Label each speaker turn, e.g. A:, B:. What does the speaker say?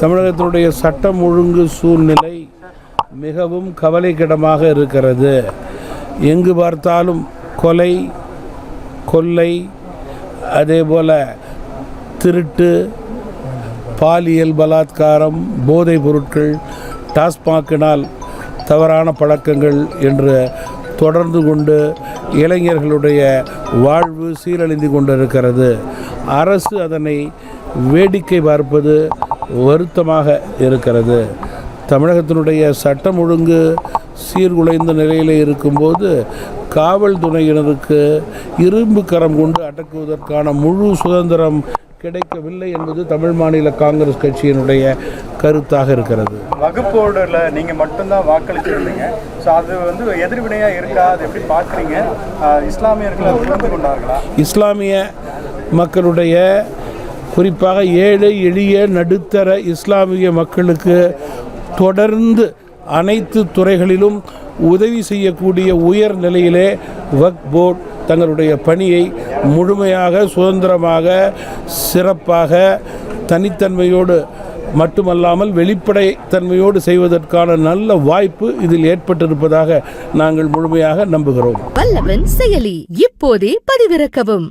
A: தமிழகத்தினுடைய சட்டம் ஒழுங்கு சூழ்நிலை மிகவும் கவலைக்கிடமாக இருக்கிறது. எங்கு பார்த்தாலும் கொலை கொள்ளை அதே போல் திருட்டு பாலியல் பலாத்காரம் போதைப் பொருட்கள் டாஸ்மாக்கினால் தவறான பழக்கங்கள் என்று தொடர்ந்து கொண்டு இளைஞர்களுடைய வாழ்வு சீரழிந்து கொண்டிருக்கிறது. அரசு அதனை வேடிக்கை பார்ப்பது வருத்தமாக இருக்கிறது. தமிழகத்தினுடைய சட்டம் ஒழுங்கு சீர்குலைந்த நிலையில் இருக்கும்போது காவல்துறையினருக்கு இரும்பு கரம் கொண்டு அடக்குவதற்கான முழு சுதந்திரம் கிடைக்கவில்லை என்பது தமிழ் மாநில காங்கிரஸ் கட்சியினுடைய கருத்தாக இருக்கிறது.
B: வகுப்போடுல நீங்க மட்டும்தான் வாக்களிச்சிருந்தீங்க. ஸோ அது வந்து எதிர்வினையா இருக்கா? அது எப்படி பார்க்குறீங்க? இஸ்லாமியர்கள்
A: இஸ்லாமிய மக்களுடைய குறிப்பாக ஏழை எளிய நடுத்தர இஸ்லாமிய மக்களுக்கு தொடர்ந்து அனைத்து துறைகளிலும் உதவி செய்யக்கூடிய உயர் நிலையிலே வக் போர்ட் தங்களுடைய பணியை முழுமையாக சுதந்திரமாக சிறப்பாக தனித்தன்மையோடு மட்டுமல்லாமல் வெளிப்படை தன்மையோடு செய்வதற்கான நல்ல வாய்ப்பு இதில் ஏற்பட்டிருப்பதாக நாங்கள் முழுமையாக நம்புகிறோம்.
C: வல்லவன் செயலி இப்போதே பதிவிறக்கவும்.